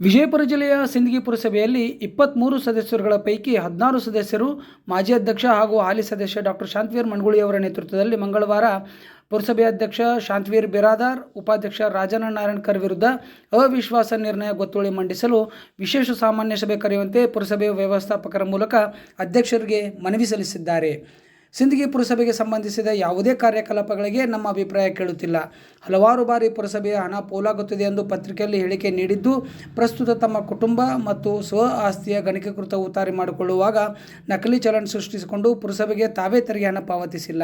ವಿಜಯಪುರ ಜಿಲ್ಲೆಯ ಸಿಂದಗಿ ಪುರಸಭೆಯಲ್ಲಿ ಇಪ್ಪತ್ತ್ಮೂರು ಸದಸ್ಯರುಗಳ ಪೈಕಿ ಹದಿನಾರು ಸದಸ್ಯರು ಮಾಜಿ ಅಧ್ಯಕ್ಷ ಹಾಗೂ ಹಾಲಿ ಸದಸ್ಯ ಡಾಕ್ಟರ್ ಶಾಂತವೀರ್ ಅವರ ನೇತೃತ್ವದಲ್ಲಿ ಮಂಗಳವಾರ ಪುರಸಭೆ ಅಧ್ಯಕ್ಷ ಶಾಂತವೀರ್ ಬಿರಾದಾರ್, ಉಪಾಧ್ಯಕ್ಷ ರಾಜನ ನಾರಾಯಣ್ಕರ್ ವಿರುದ್ಧ ಅವಿಶ್ವಾಸ ನಿರ್ಣಯ ಗೊತ್ತುವಳಿ ಮಂಡಿಸಲು ವಿಶೇಷ ಸಾಮಾನ್ಯ ಸಭೆ ಕರೆಯುವಂತೆ ಪುರಸಭೆಯ ವ್ಯವಸ್ಥಾಪಕರ ಮೂಲಕ ಅಧ್ಯಕ್ಷರಿಗೆ ಮನವಿ ಸಲ್ಲಿಸಿದ್ದಾರೆ. ಸಿಂದಗಿ ಪುರಸಭೆಗೆ ಸಂಬಂಧಿಸಿದ ಯಾವುದೇ ಕಾರ್ಯಕಲಾಪಗಳಿಗೆ ನಮ್ಮ ಅಭಿಪ್ರಾಯ ಕೇಳುತ್ತಿಲ್ಲ. ಹಲವಾರು ಬಾರಿ ಪುರಸಭೆಯ ಹಣ ಪೋಲಾಗುತ್ತಿದೆ ಎಂದು ಪತ್ರಿಕೆಯಲ್ಲಿ ಹೇಳಿಕೆ ನೀಡಿದ್ದು, ಪ್ರಸ್ತುತ ತಮ್ಮ ಕುಟುಂಬ ಮತ್ತು ಸ್ವ ಆಸ್ತಿಯ ಗಣಕೀಕೃತ ಉತ್ತಾರಿ ಮಾಡಿಕೊಳ್ಳುವಾಗ ನಕಲಿ ಚಲನ್ ಸೃಷ್ಟಿಸಿಕೊಂಡು ಪುರಸಭೆಗೆ ತಾವೇ ತೆರಿಗೆ ಹಣ ಪಾವತಿಸಿಲ್ಲ.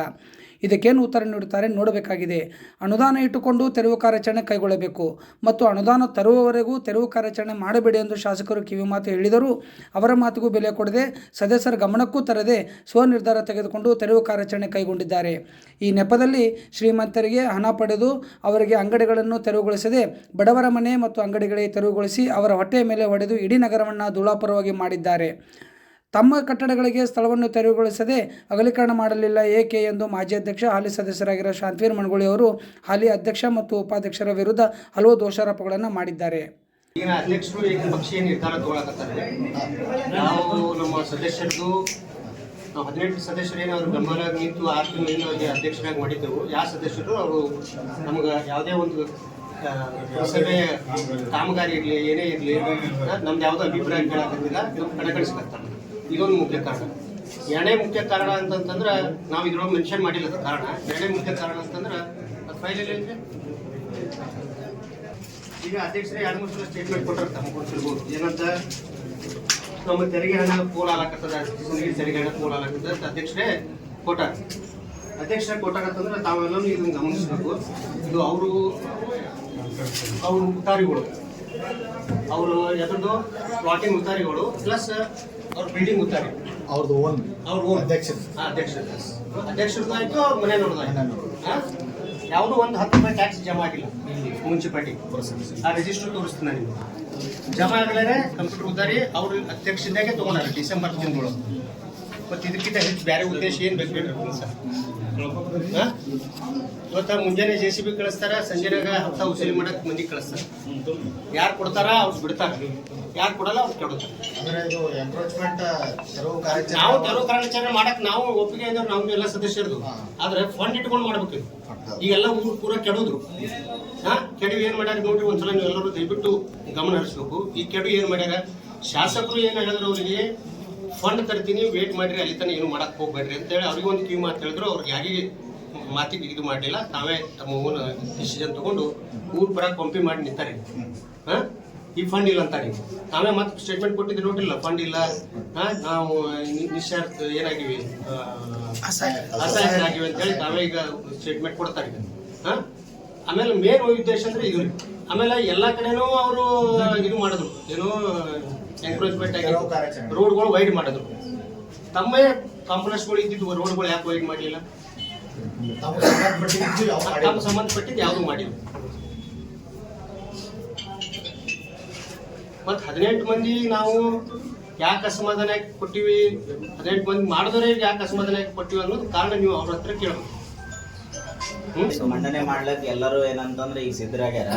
ಇದಕ್ಕೇನು ಉತ್ತರ ನೀಡುತ್ತಾರೆ? ನೋಡಬೇಕಾಗಿದೆ. ಅನುದಾನ ಇಟ್ಟುಕೊಂಡು ತೆರವು ಕಾರ್ಯಾಚರಣೆ ಕೈಗೊಳ್ಳಬೇಕು. ಮತ್ತು ಅನುದಾನ ತರುವವರೆಗೂ ತೆರವು ಕಾರ್ಯಾಚರಣೆ ಮಾಡಬೇಡಿ ಎಂದು ಶಾಸಕರು ಕಿವಿ ಮಾತು ಹೇಳಿದರು. ಅವರ ಮಾತಿಗೂ ಬೆಲೆ ಕೊಡದೆ ಸದಸ್ಯರ ಗಮನಕ್ಕೂ ತರದೆ ಸ್ವನಿರ್ಧಾರ ತೆಗೆದುಕೊಂಡು ತೆರವು ಕಾರ್ಯಾಚರಣೆ ಕೈಗೊಂಡಿದ್ದಾರೆ. ಈ ನೆಪದಲ್ಲಿ ಶ್ರೀಮಂತರಿಗೆ ಹಣ ಪಡೆದು ಅವರಿಗೆ ಅಂಗಡಿಗಳನ್ನು ತೆರವುಗೊಳಿಸದೆ ಬಡವರ ಮನೆ ಮತ್ತು ಅಂಗಡಿಗಳಿಗೆ ತೆರವುಗೊಳಿಸಿ ಅವರ ಹೊಟ್ಟೆಯ ಮೇಲೆ ಹೊಡೆದು ಇಡೀ ನಗರವನ್ನು ಧೂಳಾಪರವಾಗಿ ಮಾಡಿದ್ದಾರೆ. ತಮ್ಮ ಕಟ್ಟಡಗಳಿಗೆ ಸ್ಥಳವನ್ನು ತೆರವುಗೊಳಿಸದೆ ಅಗಲೀಕರಣ ಮಾಡಲಿಲ್ಲ. ಏಕೆ ಎಂದು ಮಾಜಿ ಅಧ್ಯಕ್ಷ, ಹಾಲಿ ಸದಸ್ಯರಾಗಿರುವ ಶಾಂತವೀರ್ ಮಣಗುಳಿ ಅವರು ಹಾಲಿ ಅಧ್ಯಕ್ಷ ಮತ್ತು ಉಪಾಧ್ಯಕ್ಷರ ವಿರುದ್ಧ ಹಲವು ದೋಷಾರೋಪಗಳನ್ನು ಮಾಡಿದ್ದಾರೆ. ಈಗ ಅಧ್ಯಕ್ಷರು ಈಗ ಪಕ್ಷೀಯ ನಿರ್ಧಾರ ತಗೊಳಕತ್ತಾರೆ? ನಾವು ನಮ್ಮ ಸದಸ್ಯರದು ನಾವು ಹದಿನೆಂಟು ಸದಸ್ಯರೇನು ಅವರು ಬೆಂಬಲ ನಿಂತು ಆರು ತಿಂಗಳಿಂದ ಅಧ್ಯಕ್ಷರಾಗಿ ಮಾಡಿದ್ದೆವು. ಯಾವ ಸದಸ್ಯರು? ಅವರು ನಮ್ಗೆ ಯಾವುದೇ ಒಂದು ಸಭೆಯ ಕಾಮಗಾರಿ ಇರಲಿ, ಏನೇ ಇರಲಿ, ನಮ್ದು ಯಾವುದೋ ಅಭಿಪ್ರಾಯ ಕೇಳಕ್ಕಿಲ್ಲ ಇದು ಕಡೆಗಣಿಸ್ಕತ್ತಾರೆ ಇದೊಂದು ಮುಖ್ಯ ಕಾರಣ. ಎರಡನೇ ಮುಖ್ಯ ಕಾರಣ ಅಂತಂತಂದ್ರೆ ನಾವು ಇದ್ರೊಳಗೆ ಮೆನ್ಷನ್ ಮಾಡಿಲ್ಲ ಅದು ಕಾರಣ. ಎರಡನೇ ಮುಖ್ಯ ಕಾರಣ ಅಂತಂದ್ರೆ ಅದು ಫೈಲಲ್ಲಿ ಈಗ ಅಧ್ಯಕ್ಷರೇ ಎರಡು ಮೂರು ಸ್ಟೇಟ್ಮೆಂಟ್ ಕೊಟ್ಟರೆ ತಮ್ಮ ಕೊಟ್ಟಿರ್ಬೋದು ಏನಂತ? ನಮ್ಮ ತೆರಿಗೆ ಹಣ ಪೋಲ್ ಆಲಾಕತ್ತದ ನೀರು ತೆರಿಗೆ ಹಣ ಪೋಲ್ ಆಲಾಕತ್ತದ ಅಧ್ಯಕ್ಷರೇ ಕೊಟ್ಟಾರ. ಅಧ್ಯಕ್ಷರೇ ಕೊಟ್ಟಾಗತ್ತಂದ್ರೆ ತಾವೆಲ್ಲರೂ ಇದನ್ನು ಗಮನಿಸಬೇಕು. ಇದು ಅವರು, ಅವ್ರ ಉತ್ತಾರಿಗಳು. ಅವರು ಎದ್ರದ್ದು ಪ್ಲಾಟಿಂಗ್ ಉತ್ತಾರಿಗಳು. ಪ್ಲಸ್ ಅವ್ರ ಬಿಲ್ಡಿಂಗ್ ಉತ್ತಾರಿ ಅವ್ರದ್ದು ಓನ್ ಅವ್ರ ಓನ್ ಅಧ್ಯಕ್ಷರು. ಅಧ್ಯಕ್ಷರು. ಅಧ್ಯಕ್ಷರು ಆಯ್ತು ಅವ್ರ ಮನೆ ನೋಡ್ದಾಯ್ತು. ಯಾವುದೋ ಒಂದು ಹತ್ತು ರೂಪಾಯಿ ಟ್ಯಾಕ್ಸ್ ಜಮಾ ಆಗಿಲ್ಲ. ಮುನ್ಸಿಪಾಲ್ಟಿ ಆ ರಿಜಿಸ್ಟರ್ ತೋರಿಸ್ತೀನಿ ನಾನು ಜಮಾ ಆಗಲೇ ಕಂಪ್ಯೂಟರ್ ಉದ್ದಾರಿ ಅವ್ರ ಅಧ್ಯಕ್ಷದಾಗೆ ತಗೊಂಡಾರೆ ಡಿಸೆಂಬರ್ ತಿಂಗಳು ಮತ್ತು ಇದಕ್ಕಿಂತ ಹೆಚ್ಚು ಬೇರೆ ಉದ್ದೇಶ ಏನು ಬೇಕು ಸರ್? ಇವತ್ತ ಮುಂಜಾನೆ ಜೆ ಸಿ ಬಿ ಕಳಿಸ್ತಾರ ಸಂಜೆನಾಗ ಹತ್ತ ಉಸಿರಿ ಮಾಡಕ್ ಮಂದಿ ಕಳಿಸ್ತಾರ. ಯಾರು ಕೊಡ್ತಾರ ಅವ್ರು ಬಿಡ್ತಾರ. ಯಾರು ಕೊಡಲ್ಲ ಅವ್ರು ಅಂದ್ರೆ ತೆರವು ನಾವು ಕಾರ್ಯಾಚರಣೆ ತೆರವು ಕಾರ್ಯಾಚರಣೆ ಮಾಡಕ್ ನಾವು ಒಪ್ಪಿಗೆ ಇದ್ದಾರೆ ನಾವು ಎಲ್ಲ ಸದಸ್ಯರದು ಆದ್ರೆ ಫಂಡ್ ಇಟ್ಕೊಂಡು ಮಾಡ್ಬೇಕು. ಈಗೆಲ್ಲ ಊರು ಪೂರ ಕೆಡೋದ್ರು. ಹಾ? ಕೆಡವಿ ಏನ್ ಮಾಡ್ಯಾರ ನೋಡ್ರಿ ಒಂದ್ಸಲ ನೀವು ಎಲ್ಲರೂ ದಯವಿಟ್ಟು ಗಮನ ಹರಿಸ್ಬೇಕು. ಈ ಕೆಡು ಏನ್ ಮಾಡ್ಯಾರ? ಶಾಸಕರು ಏನ್ ಹೇಳಿದ್ರು ಅವರಿಗೆ? ಫಂಡ್ ತರ್ತೀನಿ ವೇಟ್ ಮಾಡ್ರಿ ಅಲ್ಲಿ ತನಕ ಏನು ಮಾಡಕ್ ಹೋಗ್ಬೇಡ್ರಿ ಅಂತೇಳಿ ಅವ್ರಿಗೆ ಒಂದು ಕಿವಿ ಮಾತು ಹೇಳಿದ್ರು. ಅವ್ರಿಗೆ ಯಾರಿಗೆ ಮಾತಿಗೆ ಇದು ಮಾಡಲಿಲ್ಲ. ತಾವೇ ತಮ್ಮ ಡಿಸಿಷನ್ ತಗೊಂಡು ಊರ್ ಬರ ಪಂಪಿ ಮಾಡಿ ನಿಂತಾರೆ. ಹಾಂ? ಈ ಫಂಡ್ ಇಲ್ಲ ಅಂತಾರೆ. ತಾವೇ ಮತ್ತೆ ಸ್ಟೇಟ್ಮೆಂಟ್ ಕೊಟ್ಟಿದ್ದು ನೋಡಿಲ್ಲ ಫಂಡ್ ಇಲ್ಲ. ನಾವು ನಿಶಾರ್ಥ ಏನಾಗಿವಿ? ಆ, ಅಸಹಾಯಕರಾಗಿವೆ ಅಂತ ಹೇಳಿ ತಾವೇ ಈಗ ಸ್ಟೇಟ್ಮೆಂಟ್ ಕೊಡ್ತಾರೆ. ಹಾ? ಆಮೇಲೆ ಮೇನ್ ಉದ್ದೇಶ ಅಂದ್ರೆ ಇದು ಆಮೇಲೆ ಎಲ್ಲಾ ಕಡೆನೂ ಅವರು ಇದು ಮಾಡಿದ್ರು. ಏನು ಎನ್ಕ್ರೋಚ್ಮೆಂಟ್ ಆಗಿ. ರೋಡ್ಗಳು ವೈಡ್ ಮಾಡಿದ್ರು. ತಮ್ಮೇ ಕಾಂಪ್ಲೆಕ್ಸ್ಗಳು ಇದ್ದಿದ್ದು ರೋಡ್ಗಳು ಯಾಕೆ ವೈಡ್ ಮಾಡಲಿಲ್ಲ? ತಮ್ಮ ಮಾಡಿಲ್ಲ. ಸಂಬಂಧಪಟ್ಟಿದ್ದು ಯಾವುದು ಮಾಡಿಲ್ಲ. ಮತ್ ಹದಿನೆಂಟು ಮಂದಿ ನಾವು ಯಾಕೆ ಅಸಮಾಧಾನ ಯಾಕೆ ಕೊಟ್ಟಿವಿ? ಹದಿನೆಂಟು ಮಂದಿ ಮಾಡಿದ್ರೆ ಯಾಕೆ ಅಸಮಾಧಾನ ಯಾಕೆ ಕೊಟ್ಟಿವಿ ಅನ್ನೋದು ಕಾರಣ ನೀವು ಅವ್ರ ಹತ್ರ ಕೇಳಬೇಕು. ಮಂಡನೆ ಮಾಡ್ಲಕ್ ಎಲ್ಲರೂ ಏನಂತಂದ್ರೆ ಈಗ ಸಿದ್ಧರಾಗ್ಯಾರ.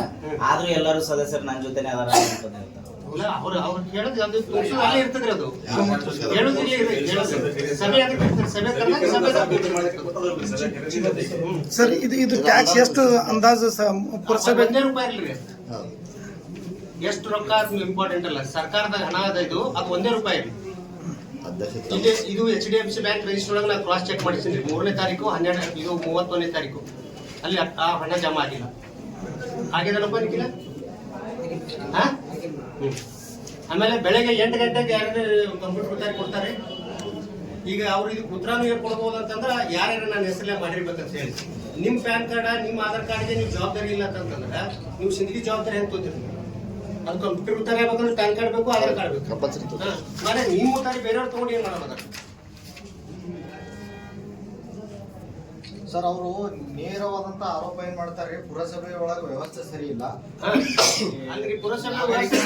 ಆದ್ರೂ ಎಲ್ಲರೂ ಸದಸ್ಯರು ನನ್ನ ಜೊತೆನೆ ಅದಾರ ಅಂತ ಹೇಳ್ತಾರೆ ಇಲ್ಲ ಅವ್ರು ಅವ್ರು ಹೇಳೋದು ಅದು ತೋರ್ಸೋದು ಅಲ್ಲೇ ಇರ್ತದ್ರಿ ಅದು. ಹೇಳೋದು ಇಲ್ಲೇ ಇರ್ತದೆ, ಹೇಳೋದು. ಸಭೆ ಅದಕ್ಕೆ ಇರ್ತದೆ, ಸಭೆ ಕರೆದಾಗ ಸಭೆ ಸರ್ ಇದು ಇದು ಟ್ಯಾಕ್ಸ್ ಎಷ್ಟು ಅಂದಾಜು ಪುರಸಭೆ? ಒಂದೇ ರೂಪಾಯಿ ಇಲ್ರಿ. ಎಷ್ಟು ರೊಕ್ಕ ಅದು ಇಂಪಾರ್ಟೆಂಟ್ ಅಲ್ಲ. ಸರ್ಕಾರದ ಹಣ ಅದ ಇದು ಅದು ಒಂದೇ ರೂಪಾಯಿ ರೀ. ಇದು ಇದು H D F C bank register ಒಳಗೆ ನಾನು ಕ್ರಾಸ್ ಚೆಕ್ ಮಾಡಿಸಿದ್ರಿ ಮೂರನೇ ತಾರೀಕು ಹನ್ನೆರಡು ಇದು ಮೂವತ್ತೊಂದನೇ ತಾರೀಕು. ಅಲ್ಲಿ ಆ- ಹಣ ಜಮಾ ಆಗಿಲ್ಲ. ಆಗಿದೆನಪ್ಪ ನಿಖಿಲ? ಹಾ? ಹ್ಮ್. ಆಮೇಲೆ ಬೆಳಗ್ಗೆ ಎಂಟು ಗಂಟೆಗೆ ಯಾರು ಕಂಪ್ಯೂಟರ್ ಕೊಡ್ತಾರೆ ಕೊಡ್ತಾರೆ. ಈಗ ಅವ್ರಿಗೆ ಉತ್ತರನೂ ಏನ್ ಕೊಡ್ಬೋದು ಅಂತಂದ್ರೆ ಯಾರ್ಯಾರು ನನ್ನ ಹೆಸರಲ್ಲೇ ಮಾಡಿರ್ಬೇಕಂತ ಹೇಳಿ. ನಿಮ್ಮ ಪ್ಯಾನ್ ಕಾರ್ಡ ನಿಮ್ಮ ಆಧಾರ್ ಕಾರ್ಡ್ಗೆ ನೀವು ಜವಾಬ್ದಾರಿ ಇಲ್ಲ ಅಂತಂದ್ರೆ ನೀವು ಸಿಂದಗಿ ಜವಾಬ್ದಾರಿ ಅಂತ ತೋತಿರ್ತೀವಿ ಅದು ಕಂಪ್ಯೂಟರ್ ಉತ್ತರ ಪ್ಯಾನ್ ಕಾರ್ಡ್ ಬೇಕು ಆಧಾರ್ ಕಾರ್ಡ್ ಬೇಕು. ಮತ್ತೆ ನಿಮ್ಮ ಉತ್ತರ ಬೇರೆಯವ್ರು ತಗೊಂಡು ಏನು ಮಾಡೋದು? ಸರ್ ಅವರು ನೇರವಾದಂತ ಆರೋಪ ಏನ್ ಮಾಡ್ತಾರೆ? ಪುರಸಭೆ ಒಳಗೆ ವ್ಯವಸ್ಥೆ ಸರಿ ಇಲ್ಲ. ಅಲ್ರಿ ಪುರಸಭೆ ವ್ಯವಸ್ಥೆ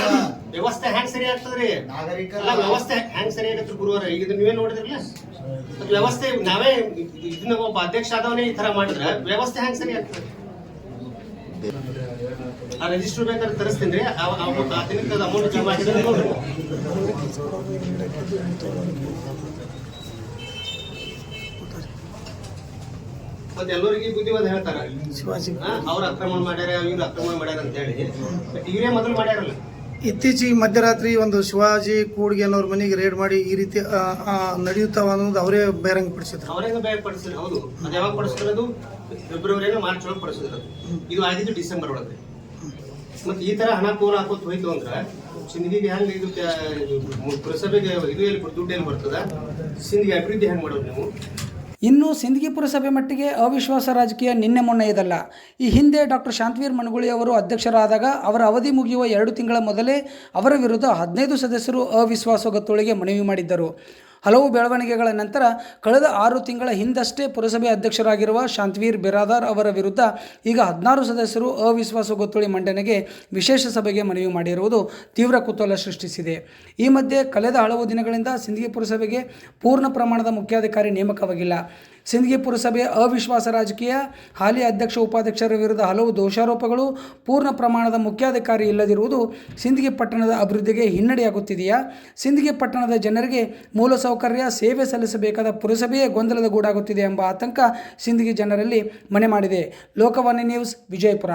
ವ್ಯವಸ್ಥೆ ಹೆಂಗ್ ಸರಿ ಆಗ್ತದ್ರಿ? ನಾಗರಿಕ ವ್ಯವಸ್ಥೆ ಹ್ಯಾಂಗ್ ಸರಿ ಆಗತ್ತೆ ಗುರುವಾರ? ಈಗ ಇದನ್ನ ನೀವೇ ನೋಡಿದ್ರಲ್ಲ? ವ್ಯವಸ್ಥೆ ನಾವೇ ಇದನ್ನ ಒಬ್ಬ ಅಧ್ಯಕ್ಷ ಆದವನೇ ಈ ತರ ಮಾಡಿದ್ರೆ ವ್ಯವಸ್ಥೆ ಹ್ಯಾಂಗ್ ಸರಿ ಆಗ್ತದೆ? ಆ ರಿಜಿಸ್ಟರ್ ಬೇಕಾದ್ರೆ ತರಿಸ್ತೀನಿ ರೀ. ಆ ಆ- ಆ ದಿನಕ್ಕೆ ಅಮೌಂಟ್ ಜಮಾ ಆಗಿದ್ರೆ ಮತ್ತೆ ಎಲ್ಲರಿಗೂ ಬುದ್ಧಿವಾದ ಹೇಳ್ತಾರ. ಶಿವಾಜಿ. ಅವ್ರು ಆಕ್ರಮಣ ಮಾಡ್ಯಾರ ಇವ್ರು ಆಕ್ರಮಣ ಮಾಡ್ಯಾರ ಅಂತ ಹೇಳಿ. ಬಟ್ ಇವರೇ ಮೊದಲು ಮಾಡ್ಯಾರಲ್ಲ. ಇತ್ತೀಚೆಗೆ ಮಧ್ಯರಾತ್ರಿ ಒಂದು ಶಿವಾಜಿ ಕೂಡ್ಗೆ ಅನ್ನೋರ್ ಮನೆಗೆ ರೇಡ್ ಮಾಡಿ ಈ ರೀತಿ ನಡೆಯುತ್ತಾವ ಅನ್ನೋದು ಅವರೇ ಬಹಿರಂಗಪಡಿಸಿದ್ರು ಅವರೇನು ಬೇರೆ ಪಡಿಸಿದ್ರು? ಹೌದು. ಅದು ಯಾವಾಗ ಪಡಿಸಿದ್ರು ಫೆಬ್ರವರಿ ಮಾರ್ಚ್ ಒಳಗೆ ಪಡಿಸಿದ್ರು. ಇದು ಆಗಿದ್ದು ಡಿಸೆಂಬರ್ ಒಳಗೆ. ಮತ್ತೆ ಈ ತರ ಹಣ ಪೂರ ಹಾಕೋತ್ ಹೋಯ್ತು ಅಂದ್ರೆ ಸಿಂಧಿಗೆ ಹೆಂಗ್ ಇದು ಪುರಸಭೆಗೆ ಇದು ಎಲ್ಲಿ ದುಡ್ಡು ಎಲ್ಲಿ ಬರ್ತದ? ಸಿಂಧಿಗೆ ಅಭಿವೃದ್ಧಿ ಹೆಂಗ್ ಮಾಡೋದು ನೀವು? ಇನ್ನು ಸಿಂದಗಿ ಪುರಸಭೆ ಮಟ್ಟಿಗೆ ಅವಿಶ್ವಾಸ ರಾಜಕೀಯ ನಿನ್ನೆ ಮೊನ್ನೆ ಇದಲ್ಲ. ಈ ಹಿಂದೆ ಡಾಕ್ಟರ್ ಶಾಂತವೀರ್ ಮಣಗುಳಿ ಅವರು ಅಧ್ಯಕ್ಷರಾದಾಗ ಅವರ ಅವಧಿ ಮುಗಿಯುವ ಎರಡು ತಿಂಗಳ ಮೊದಲೇ ಅವರ ವಿರುದ್ಧ ಹದಿನೈದು ಸದಸ್ಯರು ಅವಿಶ್ವಾಸ ಗೊತ್ತುವಳಿಗೆ ಮನವಿ ಮಾಡಿದ್ದರು. ಹಲವು ಬೆಳವಣಿಗೆಗಳ ನಂತರ ಕಳೆದ ಆರು ತಿಂಗಳ ಹಿಂದಷ್ಟೇ ಪುರಸಭೆ ಅಧ್ಯಕ್ಷರಾಗಿರುವ ಶಾಂತವೀರ್ ಬಿರಾದಾರ್ ಅವರ ವಿರುದ್ಧ ಈಗ ಹದಿನಾರು ಸದಸ್ಯರು ಅವಿಶ್ವಾಸ ಗೊತ್ತುವಳಿ ಮಂಡನೆಗೆ ವಿಶೇಷ ಸಭೆಗೆ ಮನವಿ ಮಾಡಿರುವುದು ತೀವ್ರ ಕುತೂಹಲ ಸೃಷ್ಟಿಸಿದೆ. ಈ ಮಧ್ಯೆ ಕಳೆದ ಹಲವು ದಿನಗಳಿಂದ ಸಿಂದಗಿ ಪುರಸಭೆಗೆ ಪೂರ್ಣ ಪ್ರಮಾಣದ ಮುಖ್ಯಾಧಿಕಾರಿ ನೇಮಕವಾಗಿಲ್ಲ. ಸಿಂದಗಿ ಪುರಸಭೆ ಅವಿಶ್ವಾಸ ರಾಜಕೀಯ, ಹಾಲಿ ಅಧ್ಯಕ್ಷ, ಉಪಾಧ್ಯಕ್ಷರ ವಿರುದ್ಧ ಹಲವು ದೋಷಾರೋಪಗಳು ಪೂರ್ಣ ಪ್ರಮಾಣದ ಮುಖ್ಯಾಧಿಕಾರಿ ಇಲ್ಲದಿರುವುದು ಸಿಂದಗಿ ಪಟ್ಟಣದ ಅಭಿವೃದ್ಧಿಗೆ ಹಿನ್ನಡೆಯಾಗುತ್ತಿದೆಯಾ? ಸಿಂದಗಿ ಪಟ್ಟಣದ ಜನರಿಗೆ ಮೂಲಸೌಕರ್ಯ ಸೇವೆ ಸಲ್ಲಿಸಬೇಕಾದ ಪುರಸಭೆಯೇ ಗೊಂದಲದ ಗೂಡಾಗುತ್ತಿದೆ ಎಂಬ ಆತಂಕ ಸಿಂದಗಿ ಜನರಲ್ಲಿ ಮನೆ ಮಾಡಿದೆ. ಲೋಕವಾಣಿ ನ್ಯೂಸ್, ವಿಜಯಪುರ.